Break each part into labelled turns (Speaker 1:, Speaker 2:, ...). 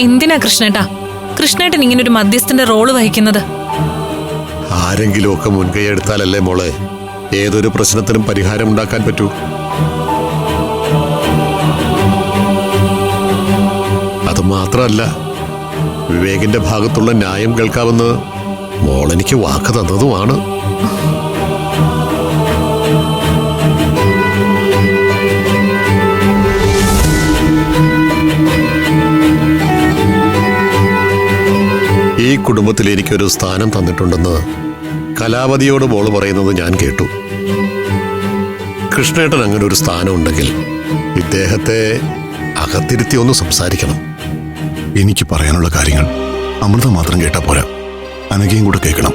Speaker 1: എന്തിനാ കൃഷ്ണേട്ടാ? കൃഷ്ണേട്ടൻ ഇങ്ങനെ ഒരു മധ്യസ്ഥന്റെ റോൾ വഹിക്കുന്നത്?
Speaker 2: ആരെങ്കിലും ഒക്കെ മുൻകൈ എടുത്താലല്ലേ മോളെ? ഏതൊരു പ്രശ്നത്തിനും പരിഹാരം ഉണ്ടാക്കാൻ പറ്റൂ. അത് മാത്രമല്ല വിവേകിന്റെ ഭാഗത്തുള്ള ന്യായം കേൾക്കാമെന്ന് മോളെനിക്ക് വാക്ക് തന്നതുമാണ്. ഈ കുടുംബത്തിൽ എനിക്കൊരു സ്ഥാനം തന്നിട്ടുണ്ടെന്ന് കലാവതിയോട് മോൾ പറയുന്നത് ഞാൻ കേട്ടു. കൃഷ്ണേട്ടൻ അങ്ങനെ ഒരു സ്ഥാനം ഉണ്ടെങ്കിൽ ഇദ്ദേഹത്തെ അകത്തിരുത്തി ഒന്ന് സംസാരിക്കണം.
Speaker 3: എനിക്ക് പറയാനുള്ള കാര്യങ്ങൾ അമൃത മാത്രം കേട്ട പോരാ. അനഘയും കൂടെ കേൾക്കണം.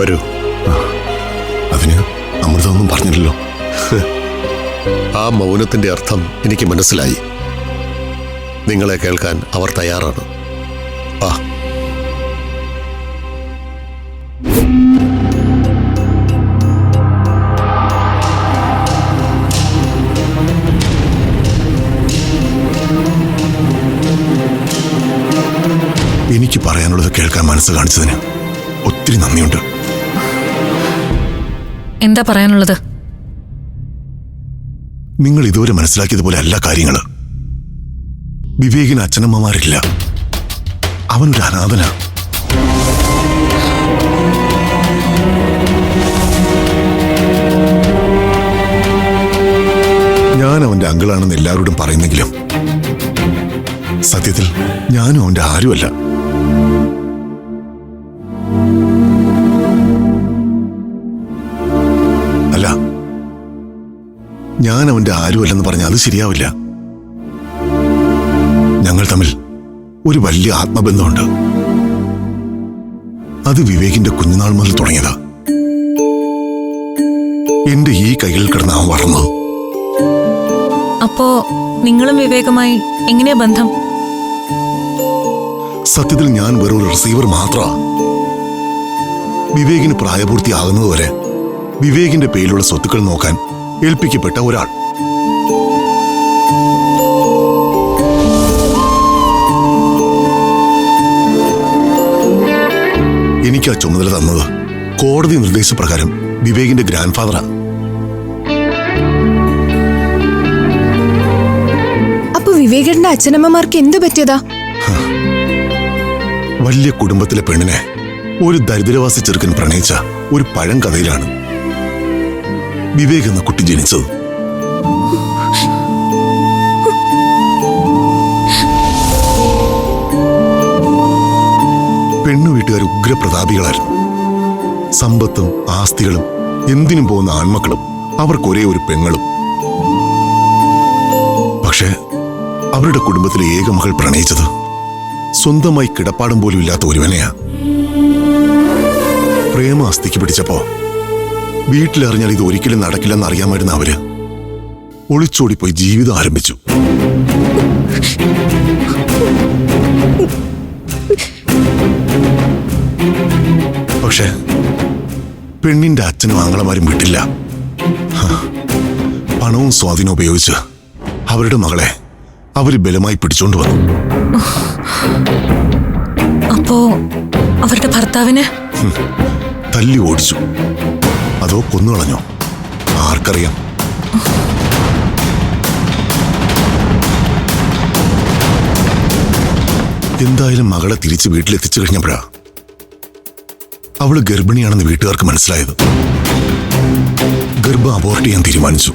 Speaker 2: വരൂ.
Speaker 3: അതിന് അമൃത ഒന്നും പറഞ്ഞില്ലല്ലോ.
Speaker 2: ആ മൗനത്തിന്റെ അർത്ഥം എനിക്ക് മനസ്സിലായി. നിങ്ങളെ കേൾക്കാൻ അവർ തയ്യാറാണ്. ആ
Speaker 3: എനിക്ക് പറയാനുള്ളത് കേൾക്കാൻ മനസ്സ് കാണിച്ചതിന് ഒത്തിരി നന്ദിയുണ്ട്.
Speaker 1: എന്താ പറയാനുള്ളത്?
Speaker 3: നിങ്ങൾ ഇതുവരെ മനസ്സിലാക്കിയതുപോലെ അല്ല കാര്യങ്ങൾ വിവേകിന് അച്ഛനമ്മമാരില്ല. അവനൊരു അനാഥന. ഞാൻ അവന്റെ അങ്കിളാണെന്ന് എല്ലാവരോടും പറയുന്നെങ്കിലും സത്യത്തിൽ ഞാനും അവന്റെ ആരുമല്ല. ഞാൻ അവന്റെ ആരുമല്ലെന്ന് പറഞ്ഞാൽ അത് ശരിയാവില്ല. ഞങ്ങൾ തമ്മിൽ ഒരു വലിയ ആത്മബന്ധമുണ്ട്. അത് വിവേകിന്റെ കുഞ്ഞുനാൾ മുതൽ തുടങ്ങിയതാ. എന്റെ ഈ കയ്യിൽ കിടന്ന് അവൻ വളർന്നത്
Speaker 1: അപ്പോ നിങ്ങളും വിവേകമായി എങ്ങനെയാ ബന്ധം?
Speaker 3: സത്യത്തിൽ ഞാൻ വെറും ഒരു റിസീവർ മാത്രമാ വിവേകിന് പ്രായപൂർത്തിയാകുന്നതുവരെ വിവേകിന്റെ പേരിലുള്ള സ്വത്തുക്കൾ നോക്കാൻ ഏൽപ്പിക്കപ്പെട്ട ഒരാൾ. എനിക്ക് ആ ചുമതല തന്നത് കോടതി നിർദ്ദേശപ്രകാരം വിവേകിന്റെ ഗ്രാൻഡ് ഫാദറാണ്
Speaker 4: അപ്പൊ വിവേകന്റെ അച്ഛനമ്മമാർക്ക് എന്തു പറ്റിയതാ?
Speaker 3: വലിയ കുടുംബത്തിലെ പെണ്ണിനെ ഒരു ദരിദ്രവാസി ചെറുക്കൻ പ്രണയിച്ച ഒരു പഴം കഥയിലാണ്. വിവേക് എന്ന കുട്ടി ജനിച്ചത്. പെണ്ണു വീട്ടുകാർ ഉഗ്രപ്രതാപികളായിരുന്നു. സമ്പത്തും ആസ്തികളും എന്തിനും പോകുന്ന ആൺമക്കളും അവർക്കൊരേ ഒരു പെങ്ങളും. പക്ഷേ അവരുടെ കുടുംബത്തിലെ ഏക മകൾ പ്രണയിച്ചത് സ്വന്തമായി കിടപ്പാടം പോലും ഇല്ലാത്ത ഒരുവനെയാ. പ്രേമ അസ്ഥിക്ക് പിടിച്ചപ്പോ വീട്ടിലറിഞ്ഞാൽ ഇത് ഒരിക്കലും നടക്കില്ലെന്ന് അറിയാമായിരുന്ന അവർ. ഒളിച്ചോടിപ്പോയി ജീവിതം ആരംഭിച്ചു. പക്ഷെ പെണ്ണിന്റെ അച്ഛനും ആങ്ങളമാരും വിട്ടില്ല. പണവും സ്വാധീനവും ഉപയോഗിച്ച് അവരുടെ മകളെ അവർ ബലമായി പിടിച്ചോണ്ട് വന്നു.
Speaker 1: അപ്പോ അവരുടെ ഭർത്താവിന്?
Speaker 3: തല്ലി ഓടിച്ചു. അതോ കൊന്നുകളഞ്ഞോ? ആർക്കറിയാം. എന്തായാലും മകളെ തിരിച്ച് വീട്ടിലെത്തിച്ചു കഴിഞ്ഞപ്പോഴാ അവൾ ഗർഭിണിയാണെന്ന് വീട്ടുകാർക്ക് മനസ്സിലായത്. ഗർഭ അബോർട്ട് ചെയ്യാൻ തീരുമാനിച്ചു.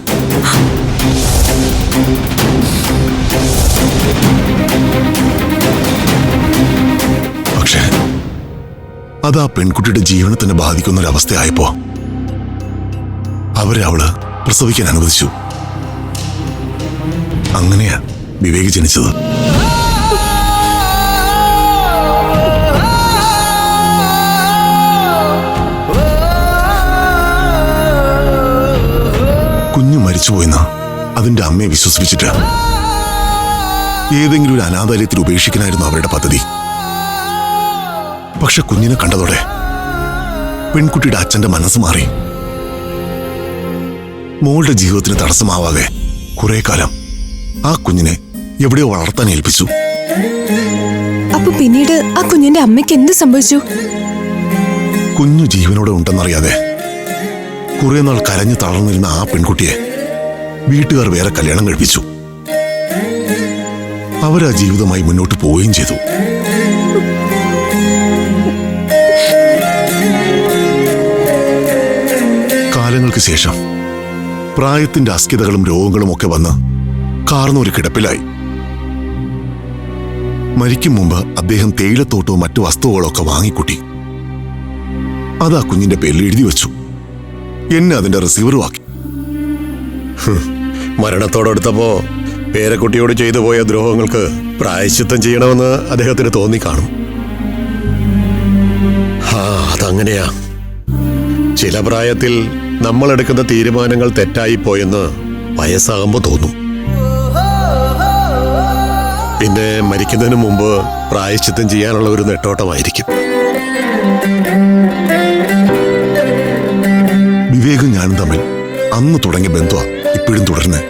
Speaker 3: പക്ഷേ അത് ആ പെൺകുട്ടിയുടെ ജീവനത്തിന് ബാധിക്കുന്നൊരവസ്ഥയായപ്പോ അവരെ അവൾ പ്രസവിക്കാൻ അനുവദിച്ചു. അങ്ങനെയാ വിവേക് ജനിച്ചത്. കുഞ്ഞു മരിച്ചുപോയെന്ന് അതിന്റെ അമ്മയെ വിശ്വസിപ്പിച്ചിട്ട്. ഏതെങ്കിലും ഒരു അനാഥാലയത്തിൽ ഉപേക്ഷിക്കാനായിരുന്നു അവരുടെ പദ്ധതി. പക്ഷെ കുഞ്ഞിനെ കണ്ടതോടെ പെൺകുട്ടിയുടെ അച്ഛന്റെ മനസ്സ് മാറി. മോളുടെ ജീവിതത്തിന് തടസ്സമാവാതെ കുറെ കാലം ആ കുഞ്ഞിനെ എവിടെയോ വളർത്താൻ ഏൽപ്പിച്ചു.
Speaker 4: അപ്പൊ പിന്നീട് ആ കുഞ്ഞിന്റെ അമ്മയ്ക്ക് എന്ത് സംഭവിച്ചു?
Speaker 3: കുഞ്ഞു ജീവനോടെ ഉണ്ടെന്നറിയാതെ കുറെ നാൾ കരഞ്ഞു തളർന്നിരുന്ന ആ പെൺകുട്ടിയെ വീട്ടുകാർ വേറെ കല്യാണം കഴിപ്പിച്ചു. അവരാ ജീവിതമായി മുന്നോട്ട് പോവുകയും ചെയ്തു. കാലങ്ങൾക്ക് ശേഷം പ്രായത്തിന്റെ അസ്ഥിതകളും രോഗങ്ങളും ഒക്കെ വന്ന് കാർന്നൊരു കിടപ്പിലായി. മരിക്കും മുമ്പ് അദ്ദേഹം തേയിലത്തോട്ടവും മറ്റു വസ്തുവകളൊക്കെ വാങ്ങിക്കൂട്ടി. അത് ആ കുഞ്ഞിന്റെ പേരിൽ എഴുതി വെച്ചു. എന്നെ അതിന്റെ റിസീവറും ആക്കി.
Speaker 2: മരണത്തോടടുത്തപ്പോ പേരക്കുട്ടിയോട് ചെയ്തു പോയ ദ്രോഹങ്ങൾക്ക് പ്രായശ്ചിത്തം ചെയ്യണമെന്ന് അദ്ദേഹത്തിന് തോന്നിക്കാണും ആ അതങ്ങനെയാ. ചില പ്രായത്തിൽ നമ്മൾ എടുക്കുന്ന തീരുമാനങ്ങൾ തെറ്റായി പോയെന്ന് വയസ്സാകുമ്പോ തോന്നും. പിന്നെ മരിക്കുന്നതിന് മുമ്പ് പ്രായശ്ചിത്തം ചെയ്യാനുള്ള ഒരു നെട്ടോട്ടമായിരിക്കും.
Speaker 3: വിവേകും ഞാനും തമ്മിൽ അന്ന് തുടങ്ങിയ ബന്ധുവാ ഇപ്പോഴും തുടരുന്നത്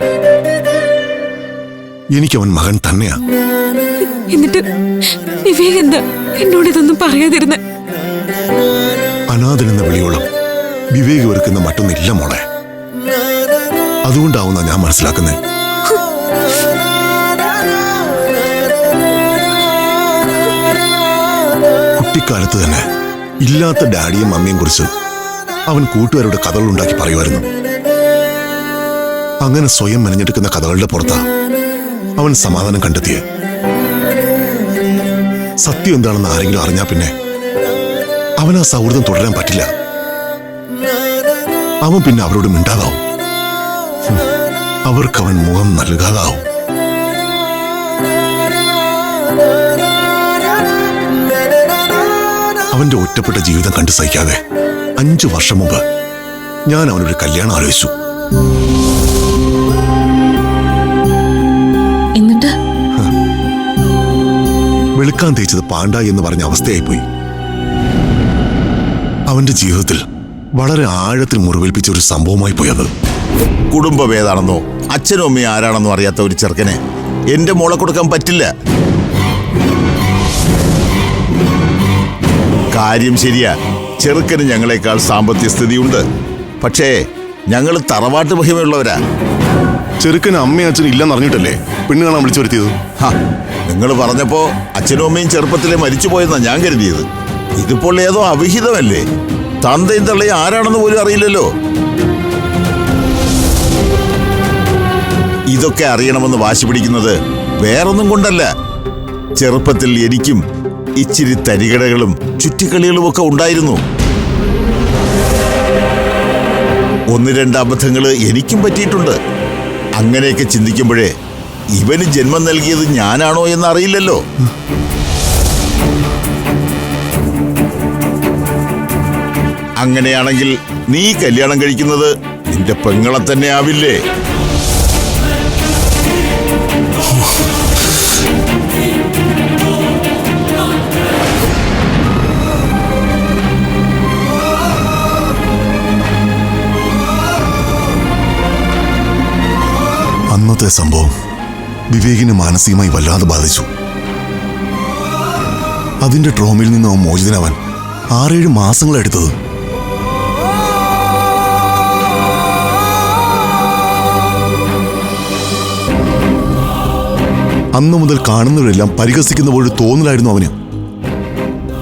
Speaker 3: എനിക്കവൻ മകൻ തന്നെയാ.
Speaker 5: എന്നിട്ട് വിവേക് എന്താ എന്നോട് ഇതൊന്നും പറയാതിരുന്ന?
Speaker 3: അനാഥനെന്ന വിളിയോളം വിവേക് വെറുക്കുന്ന മറ്റൊന്നില്ല മോളെ. അതുകൊണ്ടാവുന്ന ഞാൻ മനസ്സിലാക്കുന്നത് കുട്ടിക്കാലത്ത് തന്നെ ഇല്ലാത്ത ഡാഡിയും മമ്മിയും കുറിച്ച് അവൻ കൂട്ടുകാരുടെ കഥകളുണ്ടാക്കി പറയുമായിരുന്നു. അങ്ങനെ സ്വയം മെനഞ്ഞെടുക്കുന്ന കഥകളുടെ പുറത്താ അവൻ സമാധാനം കണ്ടെത്തിയത് സത്യം എന്താണെന്ന് ആരെങ്കിലും അറിഞ്ഞാ പിന്നെ അവൻ ആ സൗഹൃദം തുടരാൻ പറ്റില്ല. അവൻ പിന്നെ അവരോട് മിണ്ടാതാവും. അവർക്കവൻ മുഖം നൽകാതാവും. അവന്റെ ഒറ്റപ്പെട്ട ജീവിതം കണ്ടു സഹിക്കാതെ അഞ്ചു വർഷം മുമ്പ് ഞാൻ അവനൊരു കല്യാണം ആലോചിച്ചു.
Speaker 5: എന്നിട്ട്?
Speaker 3: വെളുക്കാൻ തേച്ചത് പാണ്ട എന്ന് പറഞ്ഞ അവസ്ഥയായിപ്പോയി. അവന്റെ ജീവിതത്തിൽ വളരെ ആഴത്തിൽ മുറിവേൽപ്പിച്ച ഒരു സംഭവമായി പോയത്.
Speaker 6: കുടുംബം ഏതാണെന്നോ അച്ഛനും അമ്മയും ആരാണെന്നോ അറിയാത്ത ഒരു ചെറുക്കനെ എന്റെ മോളെ കൊടുക്കാൻ പറ്റില്ല. കാര്യം ശരിയാ ചെറുക്കന് ഞങ്ങളെക്കാൾ സാമ്പത്തിക സ്ഥിതിയുണ്ട്. പക്ഷേ ഞങ്ങൾ തറവാട്ട് മഹിമയുള്ളവരാ.
Speaker 3: ചെറുക്കന് അമ്മയും അച്ഛനും ഇല്ലെന്ന് അറിഞ്ഞിട്ടല്ലേ പെണ്ണ് കാണാൻ വിളിച്ചു വരുത്തിയത്?
Speaker 6: നിങ്ങൾ പറഞ്ഞപ്പോ അച്ഛനും അമ്മയും ചെറുപ്പത്തിലെ മരിച്ചു പോയെന്നാ ഞാൻ കരുതിയത്. ഇതിപ്പോൾ ഏതോ അവിഹിതമല്ലേ? തന്തയും തള്ളയും ആരാണെന്ന് പോലും അറിയില്ലല്ലോ. ഇതൊക്കെ അറിയണമെന്ന് വാശി പിടിക്കുന്നത് വേറൊന്നും കൊണ്ടല്ല. ചെറുപ്പത്തിൽ എനിക്കും ഇച്ചിരി തരികടകളും ചുറ്റിക്കളികളും ഒക്കെ ഉണ്ടായിരുന്നു. ഒന്ന് രണ്ട് അബദ്ധങ്ങൾ എനിക്കും പറ്റിയിട്ടുണ്ട്. അങ്ങനെയൊക്കെ ചിന്തിക്കുമ്പോഴേ ഇവന് ജന്മം നൽകിയത് ഞാനാണോ എന്ന് അങ്ങനെയാണെങ്കിൽ നീ കല്യാണം കഴിക്കുന്നത് നിന്റെ പെങ്ങളെ തന്നെ ആവില്ലേ?
Speaker 3: അന്നത്തെ സംഭവം വിവേകിനെ മാനസികമായി വല്ലാതെ ബാധിച്ചു. അതിന്റെ ട്രോമയിൽ നിന്ന് മോചിതനാവാൻ ആറേഴ് മാസങ്ങളെടുത്തത് അന്നു മുതൽ കാണുന്നവരെല്ലാം പരിഹസിക്കുന്ന പോലെ തോന്നലായിരുന്നു അവന്.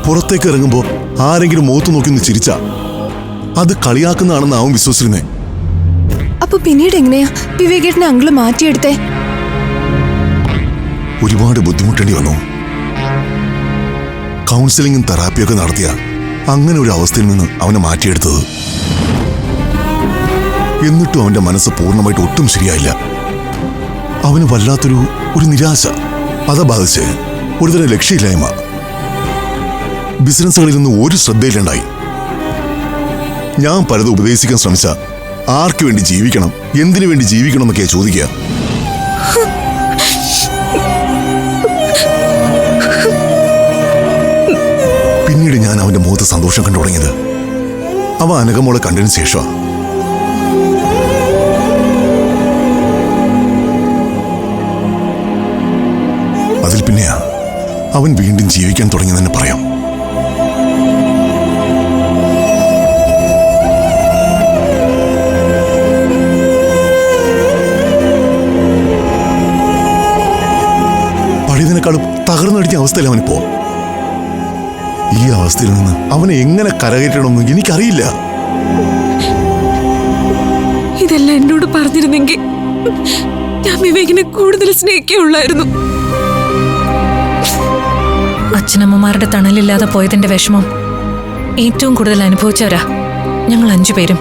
Speaker 3: പുറത്തേക്ക് ഇറങ്ങുമ്പോൾ ആരെങ്കിലും മുഖത്ത് നോക്കി ഒന്ന് ചിരിച്ച അത് കളിയാക്കുന്നതാണെന്ന് അവൻ വിശ്വസിച്ചിരുന്നേ.
Speaker 4: അപ്പൊ പിന്നീട് എങ്ങനെയാ? വിവേകേട്ടനെ അങ്കിൾ മാറ്റിയെടുത്തേ?
Speaker 3: ഒരുപാട് ബുദ്ധിമുട്ടേണ്ടി വന്നു. കൗൺസിലിംഗും തെറാപ്പിയൊക്കെ നടത്തിയ അങ്ങനെ ഒരു അവസ്ഥയിൽ നിന്ന് അവനെ മാറ്റിയെടുത്തത്. എന്നിട്ടും അവന്റെ മനസ്സ് പൂർണമായിട്ട് ഒട്ടും ശരിയായില്ല. അവന് വല്ലാത്തൊരു ഒരു നിരാശ അതാ ബാധിച്ച് ഒരുതരം ലക്ഷ്യമില്ലായ്മ ബിസിനസ്സുകളിൽ നിന്ന് ഒരു ശ്രദ്ധയിലുണ്ടായി ഞാൻ പലതും ഉപദേശിക്കാൻ ശ്രമിച്ച ആർക്കു വേണ്ടി ജീവിക്കണം എന്തിനു വേണ്ടി ജീവിക്കണം എന്നൊക്കെയാ ചോദിക്കുക. പിന്നീട് ഞാൻ അവന്റെ മുഖത്ത് സന്തോഷം കണ്ടു തുടങ്ങിയത്. അവ അനകമോളെ കണ്ടതിന് ശേഷമാ. അവൻ വീണ്ടും ജീവിക്കാൻ തുടങ്ങിയെന്ന് പറയാം. പഴയതിനേക്കാളും തകർന്നടിക്കുന്ന അവസ്ഥയിൽ അവനിപ്പോ ഈ അവസ്ഥയിൽ നിന്ന് അവനെ എങ്ങനെ കരകയറ്റണമെന്ന് എനിക്കറിയില്ല.
Speaker 5: ഇതെല്ലാം എന്നോട് പറഞ്ഞിരുന്നെങ്കിൽ ഞാൻ വിവേകിനെ കൂടുതൽ സ്നേഹിക്കുള്ളായിരുന്നു
Speaker 1: അച്ഛനമ്മമാരുടെ തണലില്ലാതെ പോയതിന്റെ വിഷമം ഏറ്റവും കൂടുതൽ അനുഭവിച്ചവരാ ഞങ്ങൾ അഞ്ചുപേരും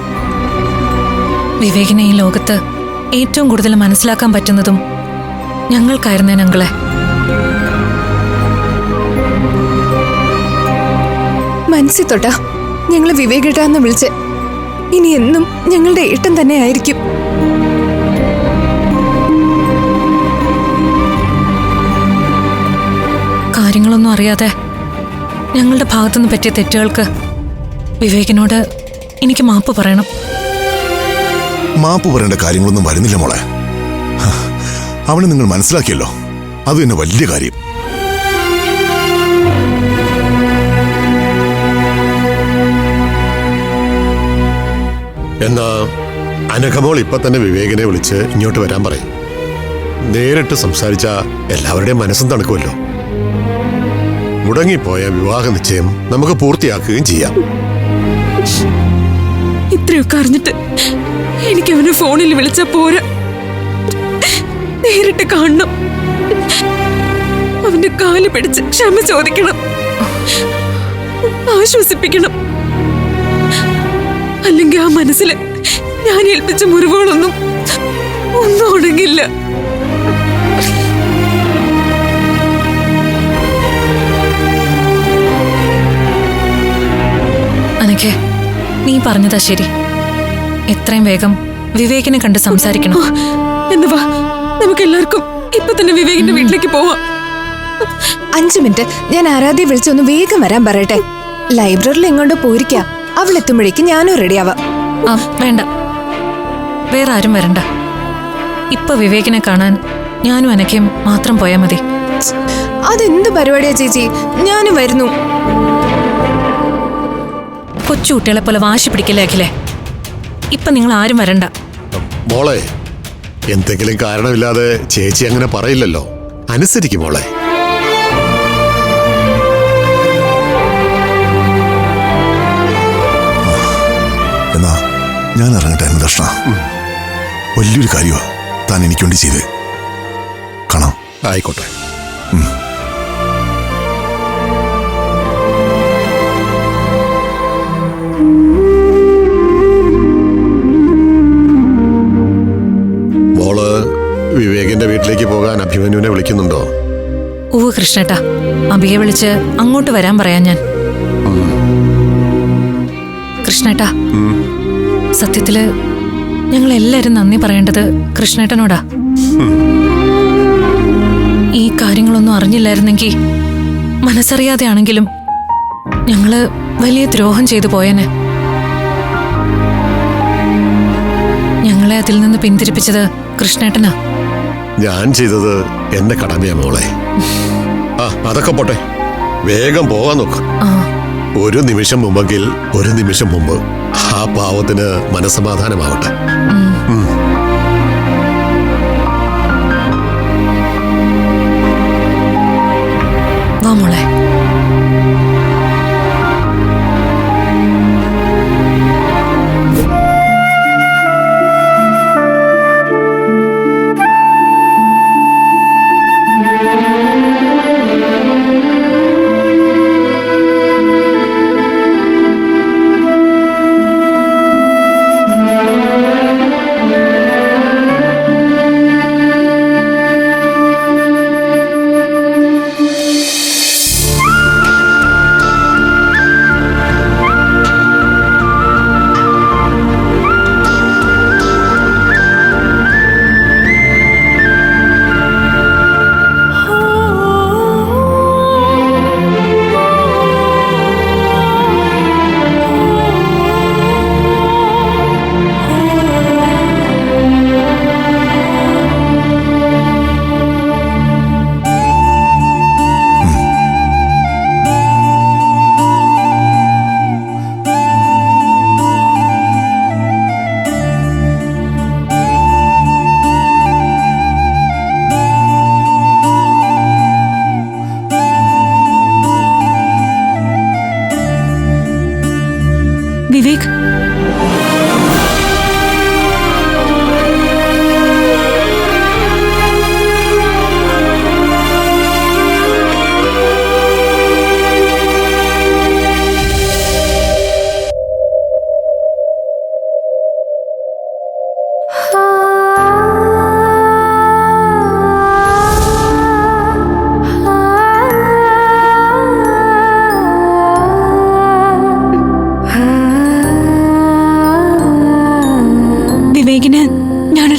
Speaker 1: വിവേകിനെ ഈ ലോകത്ത് ഏറ്റവും കൂടുതൽ മനസ്സിലാക്കാൻ പറ്റുന്നതും ഞങ്ങൾക്കായിരുന്നേ ഞങ്ങളെ.
Speaker 4: മനസ്സിൽ തൊട്ടാ ഞങ്ങളെ വിവേകേട്ടാന്ന് വിളിച്ച്. ഇനി എന്നും ഞങ്ങളുടെ ഏട്ടൻ തന്നെ ആയിരിക്കും
Speaker 1: അറിയാതെ ഞങ്ങളുടെ ഭാഗത്തുനിന്ന് പറ്റിയ തെറ്റുകൾക്ക് വിവേകിനോട് എനിക്ക് മാപ്പ് പറയണം.
Speaker 3: മാപ്പ് പറയേണ്ട കാര്യങ്ങളൊന്നും വരുന്നില്ല മോളെ. അവനെ നിങ്ങൾ മനസ്സിലാക്കിയല്ലോ. അത് തന്നെ വലിയ കാര്യം.
Speaker 2: എന്നാ അനഘമോൾ ഇപ്പൊ തന്നെ വിവേകനെ വിളിച്ച് ഇങ്ങോട്ട് വരാൻ പറയും. നേരിട്ട് സംസാരിച്ച എല്ലാവരുടെയും മനസ്സും തണുക്കുമല്ലോ. മുടങ്ങിപ്പോയ വിവാഹ നിശ്ചയം നമുക്ക് പൂർത്തിയാക്കുകയും ചെയ്യാം.
Speaker 5: ഇത്രയൊക്കെ അറിഞ്ഞിട്ട് എനിക്ക് അവനെ ഫോണിൽ വിളിച്ച പോരാ. നേരിട്ട് കാണണം. അവന്റെ കാൽ പിടിച്ച് ക്ഷമ ചോദിക്കണം. ആശ്വസിപ്പിക്കണം. അല്ലെങ്കിൽ ആ മനസ്സിൽ ഞാൻ ഏൽപ്പിച്ച മുറിവുകളൊന്നും ഒന്നും ഉണങ്ങില്ല.
Speaker 1: അനക്കെ നീ പറഞ്ഞതാ ശരി. എത്രയും വേഗം വിവേകിനെ കണ്ട് സംസാരിക്കണം.
Speaker 5: എന്ന് വാ. നമുക്ക് എല്ലാവർക്കും ഇപ്പൊ തന്നെ വിവേകിന്റെ വീട്ടിലേക്ക് പോവാം.
Speaker 4: അഞ്ചു മിനിറ്റ്. ഞാൻ ആരാധ്യ വിളിച്ചൊന്ന് വേഗം വരാൻ പറയട്ടെ. ലൈബ്രറിയിൽ എങ്ങോട്ടോ പോയിരിക്കാ. അവൾ എത്തുമ്പോഴേക്ക് ഞാനും റെഡിയാവാം
Speaker 1: ആ വേണ്ട. വേറെ ആരും വരണ്ട. ഇപ്പൊ വിവേകിനെ കാണാൻ ഞാനും അനക്കയും മാത്രം പോയാൽ മതി.
Speaker 4: അതെന്ത് പരിപാടിയാ ചേച്ചി? ഞാനും വരുന്നു.
Speaker 1: കൊച്ചു കുട്ടികളെ പോലെ വാശി പിടിക്കല്ലേ അഖിലേ? ഇപ്പൊ നിങ്ങൾ ആരും വരണ്ട.
Speaker 2: മോളെ എന്തെങ്കിലും കാരണമില്ലാതെ ചേച്ചി അങ്ങനെ പറയില്ലല്ലോ. അനുസരിക്കും മോളെ.
Speaker 3: എന്നാ ഞാൻ ഇറങ്ങട്ടെ ദർശന വലിയൊരു കാര്യമാ താൻ എനിക്ക് വേണ്ടി ചെയ്ത്. കാണാം.
Speaker 2: ആയിക്കോട്ടെ. വിവേകിന്റെ വീട്ടിലേക്ക് പോകാൻ അഭിമന്യുവിനെ വിളിക്കുന്നുണ്ടോ?
Speaker 1: ഉവ് കൃഷ്ണേട്ടാ അഭിയെ വിളിച്ച് അങ്ങോട്ട് വരാൻ പറയാൻ ഞാൻ. കൃഷ്ണേട്ടാ സത്യത്തിൽ ഞങ്ങൾ എല്ലാരും നന്ദി പറയേണ്ടത് കൃഷ്ണേട്ടനോടാ. ഈ കാര്യങ്ങളൊന്നും അറിഞ്ഞില്ലായിരുന്നെങ്കിൽ മനസ്സറിയാതെയാണെങ്കിലും ഞങ്ങൾ വലിയ ദ്രോഹം ചെയ്തു പോയേനെ. ഞങ്ങളെ അതിൽ നിന്ന് പിന്തിരിപ്പിച്ചത് കൃഷ്ണേട്ടനാ.
Speaker 2: ഞാൻ ചെയ്തത് എന്റെ കടമയാ മോളെ. ആ അതൊക്കെ പോട്ടെ. വേഗം പോകാൻ നോക്ക്. ഒരു നിമിഷം മുമ്പെങ്കിൽ ഒരു നിമിഷം മുമ്പ് ആ പാവത്തിന് മനസമാധാനമാവട്ടെ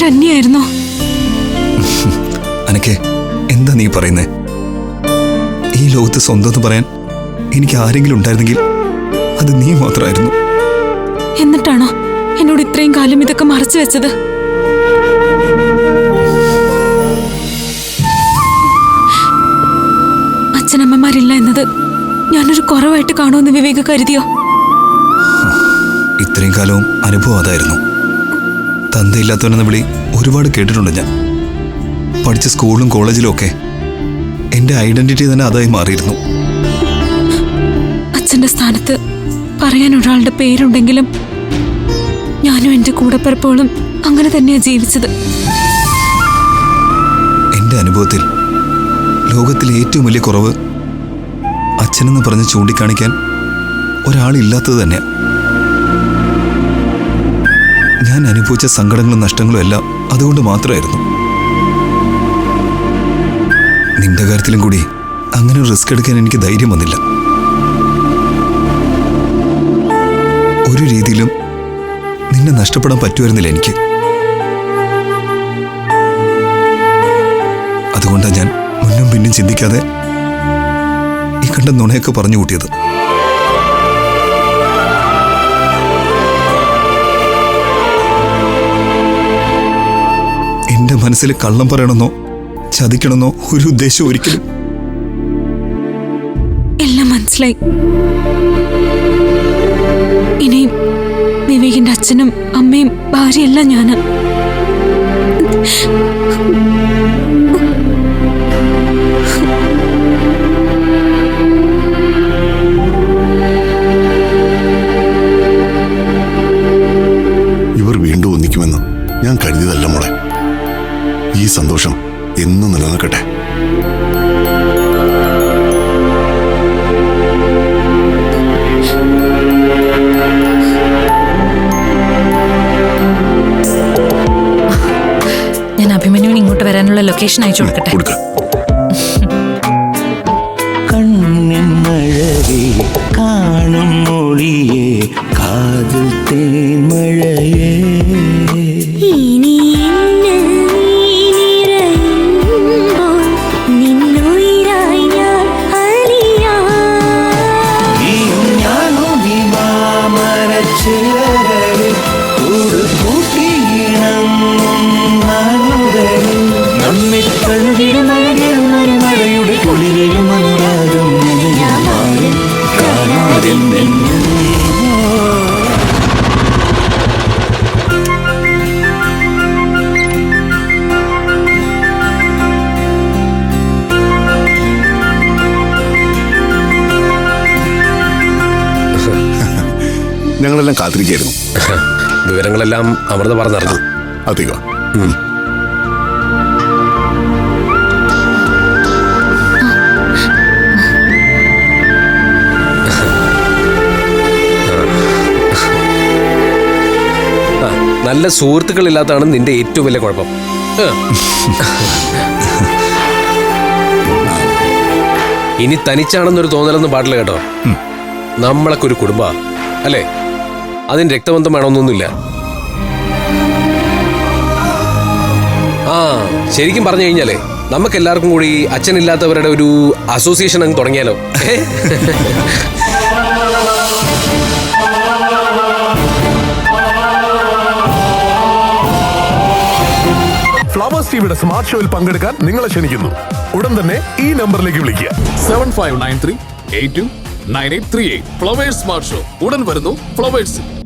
Speaker 5: അന്യായിരുന്നോ.
Speaker 7: അനക്കെ എന്താ നീ പറയുന്നേ? ഈ ലോകത്ത് സ്വന്തം എന്ന് പറയാൻ എനിക്ക് ആരെങ്കിലും ഉണ്ടായിരുന്നെങ്കിൽ അത് നീ മാത്രമായിരുന്നു.
Speaker 5: എന്നിട്ടാണോ എന്നോട് ഇത്രയും കാലം ഇതൊക്കെ മറച്ചു വെച്ചത്? അച്ഛനമ്മമാരില്ല എന്നത് ഞാനൊരു കുറവായിട്ട് കാണുമെന്ന് വിവേക് കരുതിയോ?
Speaker 7: ഇത്രയും കാലവും അനുഭവം അതായിരുന്നു. തന്തയില്ലാത്തവനെന്ന വിളി ഒരുപാട് കേട്ടിട്ടുണ്ട് ഞാൻ. പഠിച്ച സ്കൂളിലും കോളേജിലും ഒക്കെ എന്റെ ഐഡന്റിറ്റി തന്നെ അതായി മാറിയിരുന്നു.
Speaker 5: അച്ഛന്റെ സ്ഥാനത്ത് പറയാൻ ഒരാളുടെ പേരുണ്ടെങ്കിലും ഞാനും എന്റെ കൂടപ്പിറപ്പുകളും അങ്ങനെ തന്നെയാ ജീവിച്ചത്.
Speaker 7: എന്റെ അനുഭവത്തിൽ ലോകത്തിലെ ഏറ്റവും വലിയ കുറവ് അച്ഛനെന്ന് പറഞ്ഞ് ചൂണ്ടിക്കാണിക്കാൻ ഒരാളില്ലാത്തത് തന്നെ ഞാൻ അനുഭവിച്ച സങ്കടങ്ങളും നഷ്ടങ്ങളും എല്ലാം അതുകൊണ്ട് മാത്രമായിരുന്നു. നിന്റെ കാര്യത്തിലും കൂടി അങ്ങനെ റിസ്ക് എടുക്കാൻ എനിക്ക് ധൈര്യം വന്നില്ല. ഒരു രീതിയിലും നിന്നെ നഷ്ടപ്പെടാൻ പറ്റുമായിരുന്നില്ല എനിക്ക്. അതുകൊണ്ടാണ് ഞാൻ മുന്നും പിന്നും ചിന്തിക്കാതെ ഈ കണ്ട നുണയൊക്കെ പറഞ്ഞു കൂട്ടിയത്. എന്റെ മനസ്സിൽ കള്ളം പറയണമെന്നോ ചതിക്കണമെന്നോ ഒരു ഉദ്ദേശം ഒരിക്കലും
Speaker 5: എല്ലാം മനസ്സിലായി. ഇനിയും വിവേകിന്റെ അച്ഛനും അമ്മയും ഭാര്യയെല്ലാം
Speaker 8: ഞാൻ.
Speaker 1: ലൊക്കേഷൻ അയച്ചു കൊടുക്കട്ടെ?
Speaker 8: കൊടുക്ക. കാത്തിരിക്കായിരുന്നു.
Speaker 9: വിവരങ്ങളെല്ലാം അമൃത പറഞ്ഞറിഞ്ഞു.
Speaker 8: അധികം.
Speaker 9: നല്ല സുഹൃത്തുക്കളില്ലാത്തതാണ് നിന്റെ ഏറ്റവും വലിയ കുഴപ്പം. ഇനി തനിച്ചാണെന്നൊരു തോന്നലൊന്നും പാടില്ല കേട്ടോ. നമ്മളൊക്കെ ഒരു കുടുംബ അല്ലേ? അതിന് രക്തബന്ധം വേണമെന്നൊന്നുമില്ല. ആ ശരിക്കും പറഞ്ഞു കഴിഞ്ഞാലേ നമുക്ക് എല്ലാവർക്കും കൂടി അച്ഛനില്ലാത്തവരുടെ ഒരു അസോസിയേഷൻ അങ്ങ് തുടങ്ങിയാലോ?
Speaker 10: ഫ്ലവേഴ്സ് ടിവിയുടെ സ്മാർട്ട് ഷോയിൽ പങ്കെടുക്കാൻ നിങ്ങളെ ക്ഷണിക്കുന്നു. ഉടൻ തന്നെ ഈ നമ്പറിലേക്ക് വിളിക്കുക.
Speaker 11: Seven five nine three eight two nine eight three eight. Flowers smart show. ഉടൻ വരുന്നു ഫ്ലവേഴ്സ്